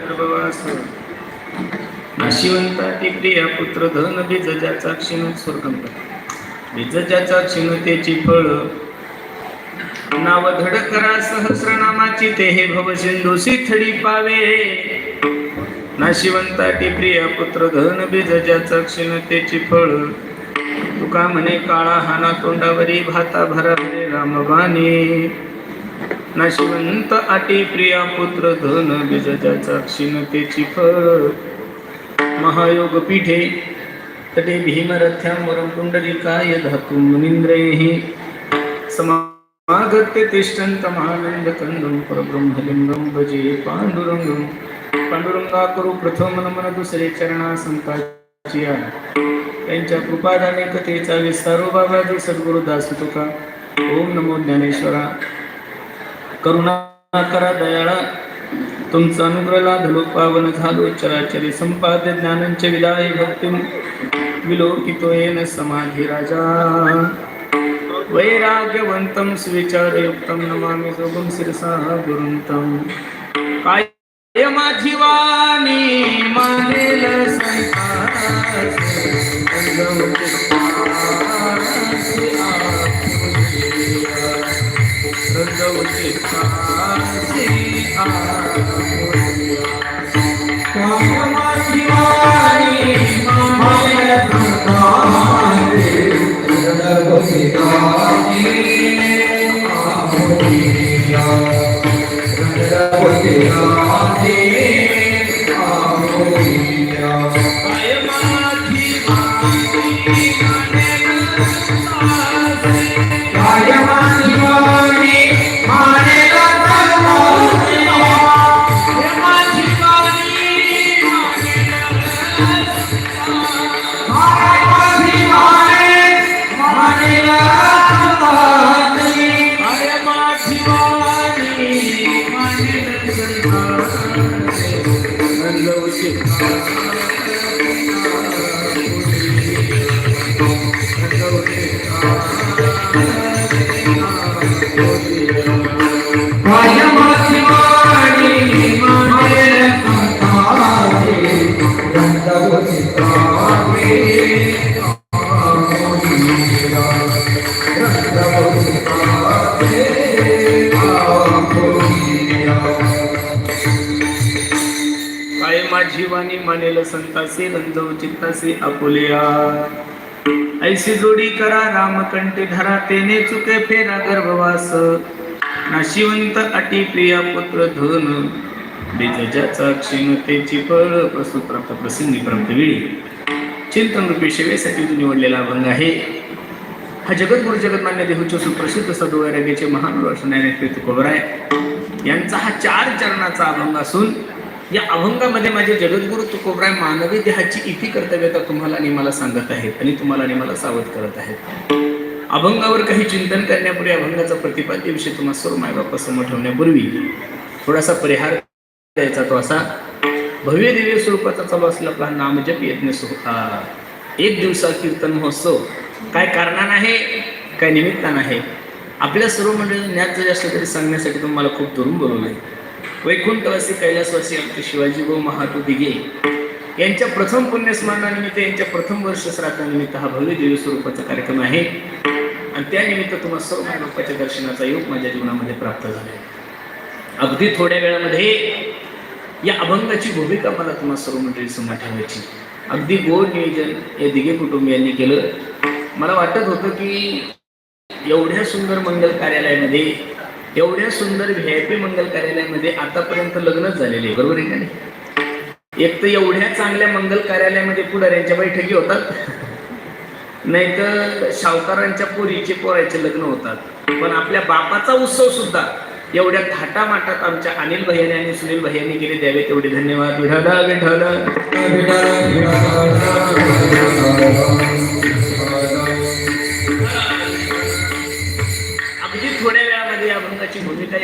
गर्भवास नाशिवंता ती प्रिया पुत्र धन बीजजाचा क्षीण स्वर्गंत बीजजाचा क्षीणतेची फळ. नाव धड करा सहस्रनामाची ते हे भव सिंधुसी थडी पावे. नाशिवंता ती प्रिया पुत्र धन बीजजाचा क्षीणतेची फळ. तुका म्हणे काळा हाना तोंडावरी भाता भरा रामवाणी नाशिवंत आटी प्रिया पुत्र धन बीजजाचा क्षीणतेची फळ. महायोग पीठे तटे भीमरथ्यां वरं पुंडलिकाय धातु मुनींद्रैः समागत्य तिष्ठन्तमानन्दकन्दं परब्रह्मलिङ्गं भजे पाण्डुरङ्गं पांडुरंगा करू प्रथम नमन दुसरे चरणा संताचिया त्यांच्या कृपादाने कथेचा विस्तारो हो बाबाजी सद्गुरु दास तुका ओम नमो ज्ञानेश्वरा. करुणा करा दयाळा. तुमचा अनुग्रहला धलो पावन झालो चराचरी संपाद्य ज्ञानांचे विदाय भक्ती विलोकितो येन समाधी राजा. वैराग्यवंतं सुविचारयुक्तं नमामि जोगं शिरसा गुरुंतं. काय माझी वाणी मानेल काय माझी वाणी मानेल संतासे रंजव चित्तासे आपुलिया. ऐसी जोडी करा रामकंठे धरा तेने चुके फेरा गर्भवास। नाशिवंत अटी प्रिया पुत्र धन। बीजजाचा क्षीणतेची फळ प्रस्तुत प्राप्त प्रसंगी प्राप्त वेळी। चिंतन रूपी सेवेसाठी निवडलेला अभंग आहे। हा जगद्गुरु जगन्मान्य देहूचे सुप्रसिद्ध सदो वैराग्याचे महान रोषणाने तुकोबराय यांचा हा चार चरणाचा अभंग असून या अभंगामध्ये माझे जगद्गुरु तुकोबराय मानवी देहाची इति कर्तव्यता तुम्हाला आणि मला सांगत आहेत आणि तुम्हाला आणि मला सावध करत आहेत. अभंगावर काही चिंतन करण्यापूर्वी अभंगाचा प्रतिपाद्य विषय तुम्हाला सर्व मायबापासमोर ठेवण्यापूर्वी थोडासा परिहार द्यायचा तो असा. भव्य दिव्य स्वरूपाचा चालू असला आपला नामजप यज्ञ सु एक दिवसा कीर्तन महोत्सव. काय कारणानं आहे? काय निमित्तानं आहे? आपल्या सर्व मंडळी ज्ञात जरी असलं तरी सांगण्यासाठी तुम्हाला खूप दुरून बोलू आहे वैकुंठवासी कैलासवासी आमचे शिवाजी गो महातू दिघे यांच्या प्रथम पुण्यस्मरणानिमित्त यांच्या प्रथम वर्ष श्राद्धानिमित्त हा भव्य दिव्य स्वरूपाचा कार्यक्रम आहे. आणि त्यानिमित्त तुम्हाला सर्व मानवाच्या दर्शनाचा योग माझ्या जीवनामध्ये प्राप्त झाला आहे अगदी थोड्या वेळामध्ये या अभंगाची भूमिका मला तुम्हाला सर्व मंडळी समोर ठेवायची. अगदी गोड नियोजन या दिघे कुटुंबियांनी केलं. मला वाटत होतं की एवढ्या सुंदर मंगल कार्यालयामध्ये एवढ्या सुंदर व्ही आय पी मंगल कार्यालयामध्ये आतापर्यंत लग्नच झालेले आहे. बरोबर आहे का नाही? एक तर एवढ्या चांगल्या मंगल कार्यालयामध्ये पुढाऱ्यांच्या बैठकी होतात. नाही तर सावकारांच्या पोरीचे पोरायचे लग्न होतात. पण आपल्या बापाचा उत्सव सुद्धा एवढ्या थाटामाटात आमच्या अनिल भैयाने आणि सुनील भैयाने केले द्यावे तेवढे धन्यवाद. विठाला विठाला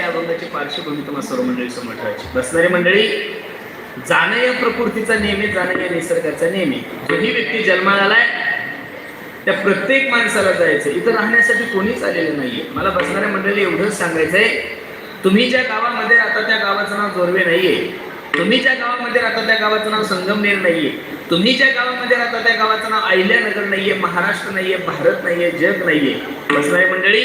या अभंगाची पार्श्वभूमी तुम्हाला सर्व मंडळी समोर ठेवायची. बसणारी मंडळी जाणं या प्रकृतीचा नेहमी जाणं या निसर्गाचा नेहमी. जोही व्यक्ती जन्माला आलाय त्या प्रत्येक माणसाला जायचं इथं राहण्यासाठी कोणीच आलेलं नाहीये. मला बसणाऱ्या मंडळी एवढंच सांगायचंय तुम्ही ज्या गावामध्ये राहता त्या गावाचं नाव जोरवे नाहीये. तुम्ही ज्या गावामध्ये राहता त्या गावाचं नाव संगमनेर नाहीये. तुम्ही ज्या गावामध्ये राहता त्या गावाचं नाव अहिल्यानगर नाहीये महाराष्ट्र नाहीये भारत नाहीये जग नाहीये. बसणारी मंडळी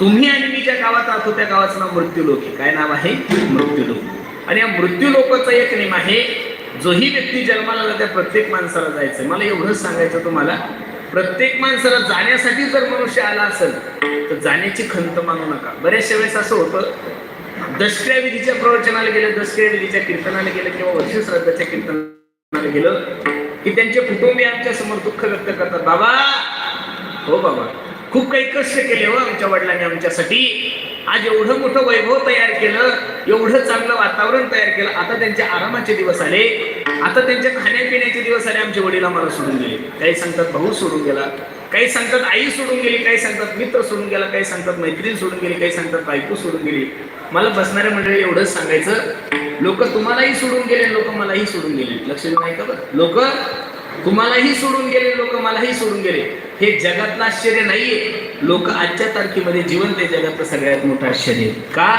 तुम्ही आणि मी ज्या गावात राहतो त्या गावाचं नाव मृत्यूलोक आहे. काय नाव आहे? मृत्यूलोक. आणि या मृत्यूलोकाचा एक नियम आहे जोही व्यक्ती जन्माला त्या प्रत्येक माणसाला जायचं मला एवढंच सांगायचं तुम्हाला प्रत्येक माणसाला जाण्यासाठी जर मनुष्य आला असेल तर जाण्याची खंत मानू नका. बऱ्याचशा वेळेस असं होतं दसऱ्या विधीच्या प्रवचनाला गेलं दसऱ्या विधीच्या कीर्तनाला गेलं किंवा वर्ष श्रद्धाच्या कीर्तनाला गेलं की त्यांचे कुटुंबीयांच्या समोर दुःख व्यक्त करतात. बाबा! हो बाबा! खूप काही कष्ट केले हो आमच्या वडिलांनी आमच्यासाठी. आज एवढं मोठं वैभव तयार केलं एवढं चांगलं वातावरण तयार केलं. आता त्यांचे आरामाचे दिवस आले. आता त्यांच्या खाण्यापिण्याचे दिवस आले आमचे वडील आम्हाला सोडून गेले. काही सांगतात भाऊ सोडून गेला. काही सांगतात आई सोडून गेली काही सांगतात मित्र सोडून गेला काही सांगतात मैत्रीण सोडून गेली काही सांगतात बायको सोडून गेली. मला बसणाऱ्या मंडळी एवढंच सांगायचं. लोक तुम्हालाही सोडून गेले लोक मलाही सोडून गेले. लक्ष देऊ नाही का बरं. लोक तुम्हालाही सोडून गेले लोक मलाही सोडून गेले. हे जगातलं आश्चर्य नाहीये. लोक आजच्या तारखेमध्ये जिवंत आहे जगातलं सगळ्यात मोठं आश्चर्य. आहे. का?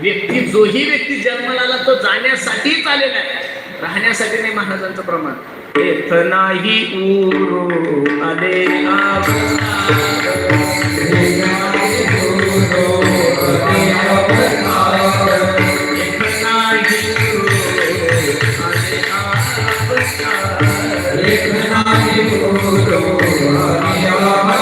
व्यक्ती जोही व्यक्ती जन्माला आला तो जाण्यासाठीच आलेला आहे. राहण्यासाठी नाही महाराजांचं प्रमाण. येथ नाही उरो आले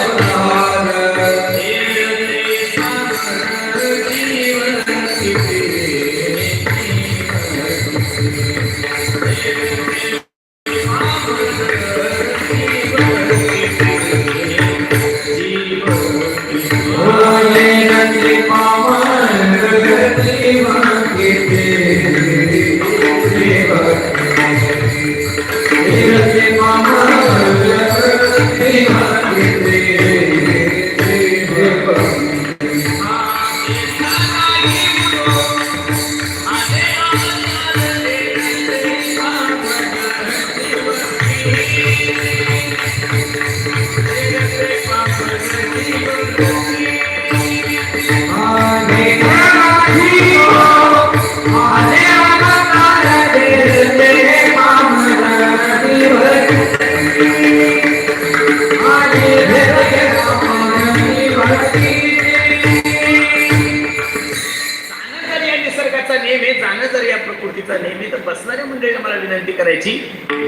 या नेहमी तर बसणाऱ्या मंडळीला मला विनंती करायची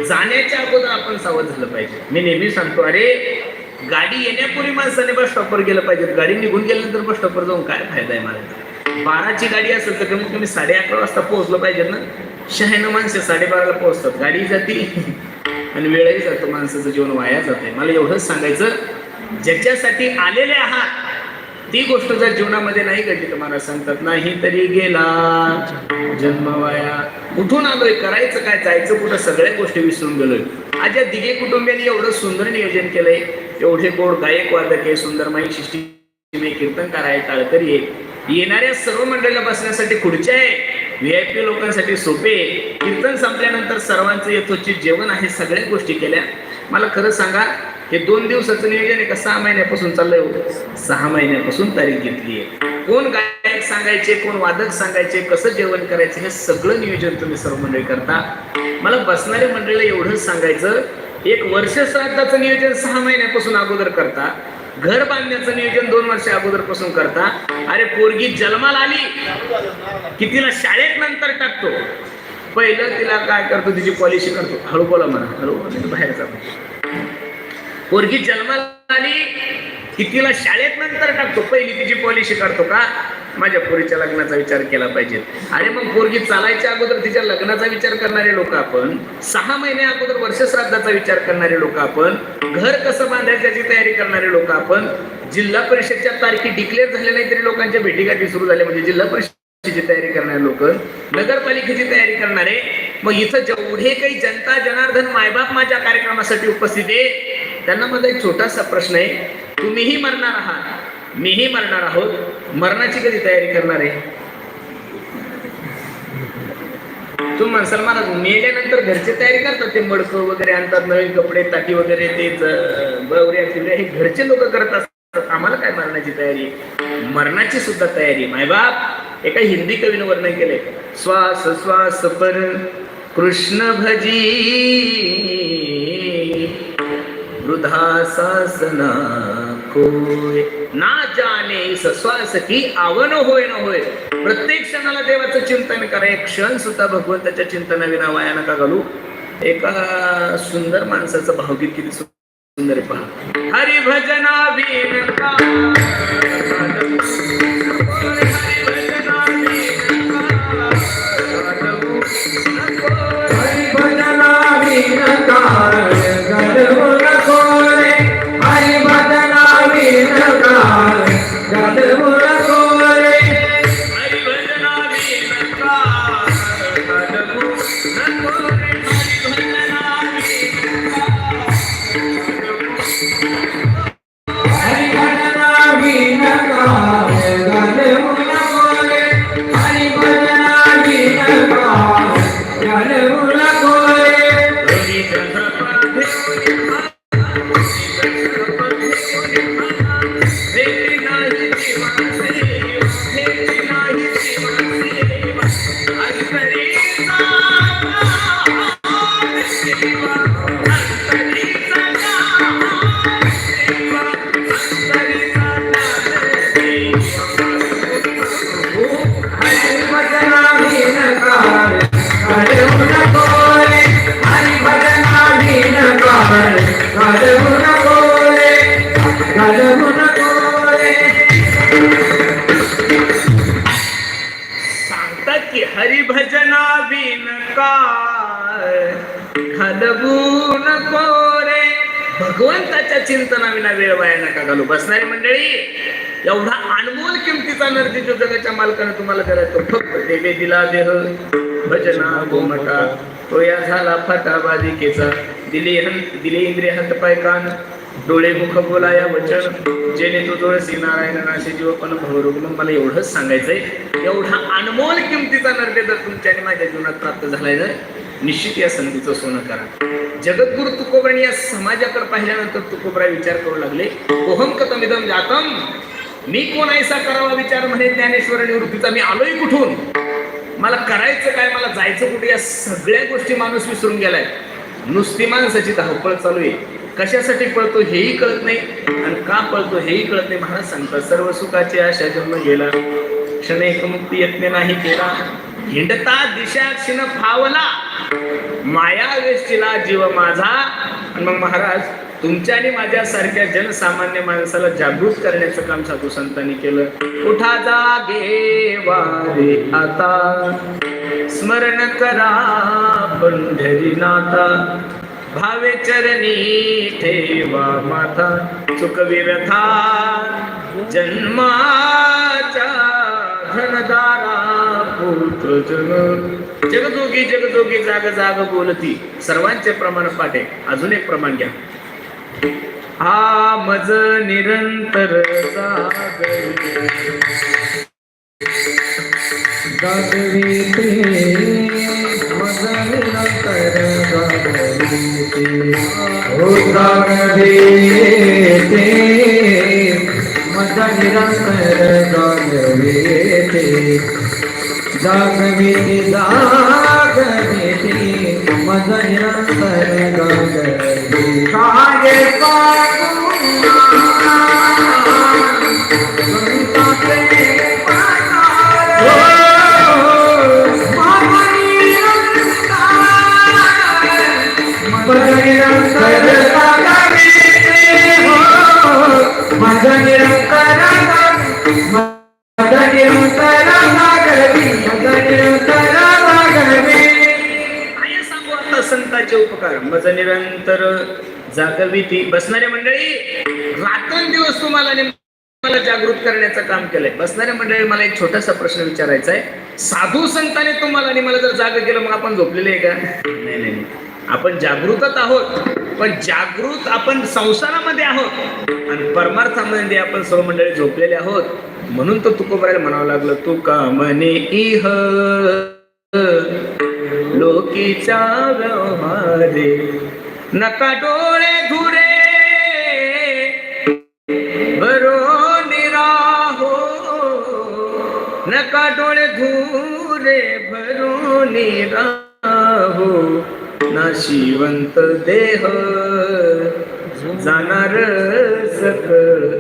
जाण्याच्या अगोदर आपण सावध झालं पाहिजे. मी नेहमी सांगतो अरे गाडी येण्यापूर्वी माणसाने बस स्टॉपवर गेलं पाहिजे. गाडी निघून गेल्यानंतर बस स्टॉपवर जाऊन काय फायदा आहे मला? बाराची गाडी असेल तर कमीत कमी साडे अकरा वाजता पोहोचलं पाहिजे ना? शहाण्णव माणसं साडेबाराला पोहोचतात. गाडी जाती आणि वेळही जातो. माणसाचं जीवन वाया जाते मला एवढंच सांगायचं ज्याच्यासाठी आलेले आहात ती गोष्ट जर जीवनामध्ये नाही घडली तर मला सांगतात नाही तरी गेला जन्मवाया. कुठून आलोय करायचं काय जायचं कुठं सगळ्या गोष्टी विसरून गेलोय. आज दिघे कुटुंबियांनी एवढं सुंदर नियोजन केलंय एवढे गोड गायक वादक आहे सुंदर माई शिष्टी कीर्तनकार आहे टाळकरी आहे. येणाऱ्या सर्व मंडळीला बसण्यासाठी खुर्च्या आहे व्ही आय पी लोकांसाठी सोपे आहे. कीर्तन संपल्यानंतर सर्वांचं यथोचित जेवण आहे सगळ्या गोष्टी केल्या. मला खरं सांगा हे दोन दिवसाचं नियोजन आहे का? सहा महिन्यापासून चाललंय सहा महिन्यापासून तारीख घेतली आहे. कोण गायक सांगायचे कोण वादक सांगायचे कसं जेवण करायचं हे सगळं नियोजन तुम्ही सर्व मंडळी करता. मला बसणाऱ्या मंडळीला एवढंच सांगायचं एक वर्ष श्राद्धाचं नियोजन सहा महिन्यापासून अगोदर करता. घर बांधण्याचं नियोजन दोन वर्ष अगोदरपासून करता. अरे पोरगी जन्माला आली. की तिला शाळेत नंतर टाकतो. पहिलं तिला काय करतो तिची पॉलिसी करतो. हळू बोला म्हणा. हळू बाहेर जातो. पोरगी जन्माला आली की तिला शाळेत नंतर टाकतो. पहिली तिची पॉलिशी काढतो का? माझ्या पोरीच्या लग्नाचा विचार केला पाहिजे. अरे मग पोरगी चालायच्या अगोदर तिच्या लग्नाचा विचार करणारे लोक आपण सहा महिने अगोदर वर्षश्राद्धाचा विचार करणारे लोक आपण घर कसं बांधायच्याची तयारी करणारे लोक आपण जिल्हा परिषदच्या तारखी डिक्लेअर झाल्या नाही तरी लोकांच्या भेटीगाठी सुरू झाल्या म्हणजे जिल्हा परिषदेची तयारी करणारे लोक नगरपालिकेची तयारी करणारे मग इथं जेवढे काही जनता जनार्दन मायबाप माझ्या कार्यक्रमासाठी उपस्थित आहे त्यांना माझा एक छोटासा प्रश्न आहे. तुम्हीही मरणार आहात. मीही मरणार आहोत. मरणाची कधी तयारी करणार आहे? तुम्ही सलमान मला मेल्यानंतर घरची तयारी करतात ते मडकं वगैरे आणतात नवीन कपडे ताटी वगैरे ते बवऱ्या फिवऱ्या हे घरचे लोक करत असतात. आम्हाला काय मरणाची तयारी? मरणाची सुद्धा तयारी. मायबाप एका हिंदी कवीनं वर्णन केलंय. श्वास श्वास पर कृष्ण भजी. वृद्धा सासना कोय ना जाने सस्वास की आवन होय न होय. प्रत्येक क्षणाला देवाचं चिंतन करा. एक क्षण सुद्धा भगवंताच्या चिंतनाविना वाया नका घालू. एका सुंदर माणसाचं भावगीत किती सुंदर पहा. हरिभजना भगवंताच्या चिंतनाविना वेळ वाया नका घालू. बसणारी मंडळी एवढा अनमोल किमतीचा नरती जो जगाच्या मालकाने तुम्हाला करायचं फक्त देवे दिला देह भजना गोमटा. तो या झाला फाटा बाधिकेचा दिले हंत दिले इंद्रिय हात पाय कान डोळे मुख बोला या वचन. जेणे तो तुळसी नारायण नाशे जीव पण भवरुग्ण मला एवढंच सांगायचंय. एवढा अनमोल किमतीचा नरते जर तुमच्या आणि माझ्या जीवनात प्राप्त झालाय ना निश्चित या संधीचं सोनं करा. जगद्गुरु तुकोबराणी या समाजाकडे पाहिल्यानंतर तुकोबरा विचार करू लागले ओहम कतमिदम जातम? मी कोण ऐसा करावा विचार म्हणे ज्ञानेश्वर निवृत्तीचा मी आलोय कुठून? मला करायचं काय? मला जायचं कुठे? या सगळ्या गोष्टी माणूस विसरून गेलाय. नुसती माणसाची धावपळ चालू आहे. कशासाठी पळतो हेही कळत नाही आणि का पळतो हेही कळत नाही. महाराज सांगतात सर्व सुखाची आशा जन्म गेला क्षण एकमुक्ती यत्न नाही केला. हिंडता दिशा क्षण फावला. माया वेष्टीला जीव माझा. आणि मग महाराज तुमच्या आणि माझ्यासारख्या जनसामान्य माणसाला जागृत करण्याचं काम साधू संतांनी केलं. उठा जागे वारे आता. स्मरण करा पंढरीनाथा भावे चरणी ठेवा माथा. चुकविरथा जन्माच्या धनदारा. जगजोगी जगजोगी जाग जाग बोलती. सर्वांचे प्रमाण पाठे. अजून एक प्रमाण घ्या. हा मज निरंतर. गागविते मदन नंतर गागविते हो जागविते जागविते मदन निरंतर गागविते संतांचे निरंतर जागविती बसणारे मंडळी रात्रंदिवस तुम्हाला मला जागृत करण्याचं काम केलंय. बसणाऱ्या मंडळी मला एक छोटासा प्रश्न विचारायचा आहे. साधू संतांनी तुम्हाला आणि मला जर जाग केलं मग आपण झोपलेले आहे का? नाही नाही नाही. आपण जागृतच आहोत पण जागृत आपण संसारामध्ये आहोत. आणि परमार्थामध्ये आपण सर्व मंडळी झोपलेले आहोत. म्हणून तर तुकोबरायला म्हणावं लागलं तू का म्हणे इह. विचार व्यवहारे नका डोळे धुरे. भरो निराहो. नका डोळे धुरे भरो निराहो. नाशिवंत देह जाणार सक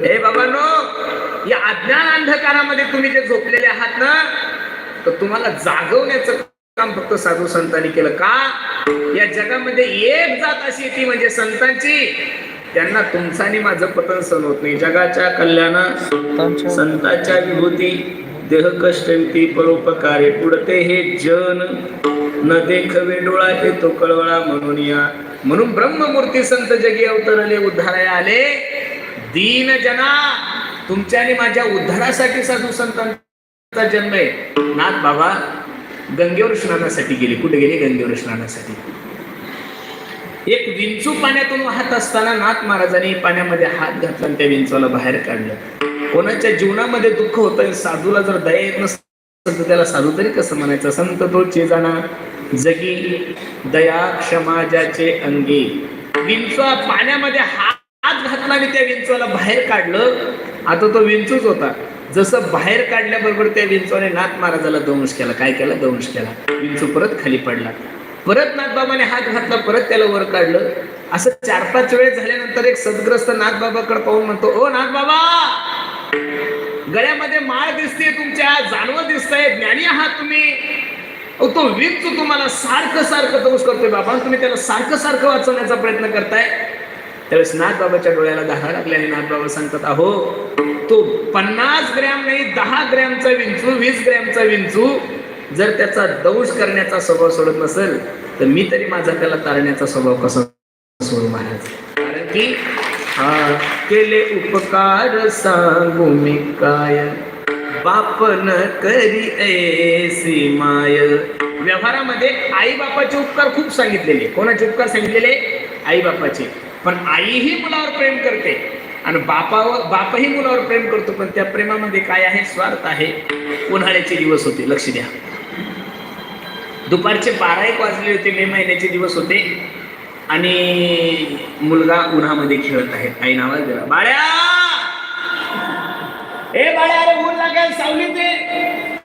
ए बाबांनो या अज्ञान अंधकारामध्ये तुम्ही जे झोपलेले आहात ना तर तुम्हाला जागवण्याचं काम फक्त साधू संतांनी केलं का? या जगामध्ये एक जात अशी ती म्हणजे संतांची. त्यांना तुमचं आणि माझं पतन सहन होत नाही. जगाच्या कल्याणा संतांच्या विभूती देह कष्टंती परोपकारे. पुढते हे जन न देखवे डोळा येतो कळवळा म्हणून या. म्हणून ब्रह्ममूर्ती संत जगी अवतरले उद्धाराया आले. दीन जना तुमच्या आणि माझ्या उद्धारासाठी साधू संतांचा जन्म आहे. नाथ बाबा गंगेवर स्नानासाठी गेले. कुठे गेले? गंगेवर स्नानासाठी एक विंचू पाण्यातून वाहत असताना नाथ महाराजांनी पाण्यामध्ये हात घातला आणि त्या विंचूला बाहेर काढलं. कोणाच्या जीवनामध्ये दुःख होतं साधूला जर दया येत नसतं तर त्याला साधू तरी कसं म्हणायचं? संत तो चेजाना जगी दया क्षमा ज्याचे अंगी. पाण्यामध्ये हात घातला आणि त्या विंचूला बाहेर काढलं. आता तो विंचूच होता. जसं बाहेर काढल्याबरोबर त्या विंचूने नाथ महाराजाला दंश केला. काय केला? दंश केला. विंचू परत खाली पडला. परत नाथबाबाने हात घातला परत त्याला वर काढलं. असं चार पाच वेळेस झाल्यानंतर एक सदग्रस्त नाथबाबाकडे पाहून म्हणतो ओ नाथबाबा गळ्यामध्ये माळ दिसते तुमच्या जानवं दिसतंय ज्ञानी आहात तुम्ही. तो विंचू तुम्हाला सारखं सारखं दंश करतोय बाबा आणि तुम्ही त्याला सारखं सारखं वाचवण्याचा प्रयत्न करताय. त्यावेळेस नाथबाबाच्या डोळ्याला दहा लागल्याने नाथबाबा सांगतात अहो तो पन्नास ग्रॅम नाही दहा ग्रॅमचा विंचू वीस ग्रॅमचा विंचू जर त्याचा दंश करण्याचा स्वभाव सोडत नसेल तर मी तरी माझा त्याला तारण्याचा स्वभाव कसा सोडू महाराज? कारण की हा केले उपकार सांगू मी काय? बापन करी ऐसी माय. व्यवहारामध्ये आई बापाचे उपकार खूप सांगितलेले. कोणाचे उपकार सांगितलेले? आई बापाचे पण आईही मुलावर प्रेम करते. आणि बापावर बापही मुलावर प्रेम करतो पण त्या प्रेमामध्ये काय आहे? स्वार्थ आहे. उन्हाळ्याचे दिवस होते लक्ष द्या. दुपारचे बारा एक वाजले होते मे महिन्याचे दिवस होते. आणि मुलगा उन्हामध्ये खेळत आहे. आई नावाज दिला बाळ्या! ए बाळ्या अरे ऊन लागेल सावली ते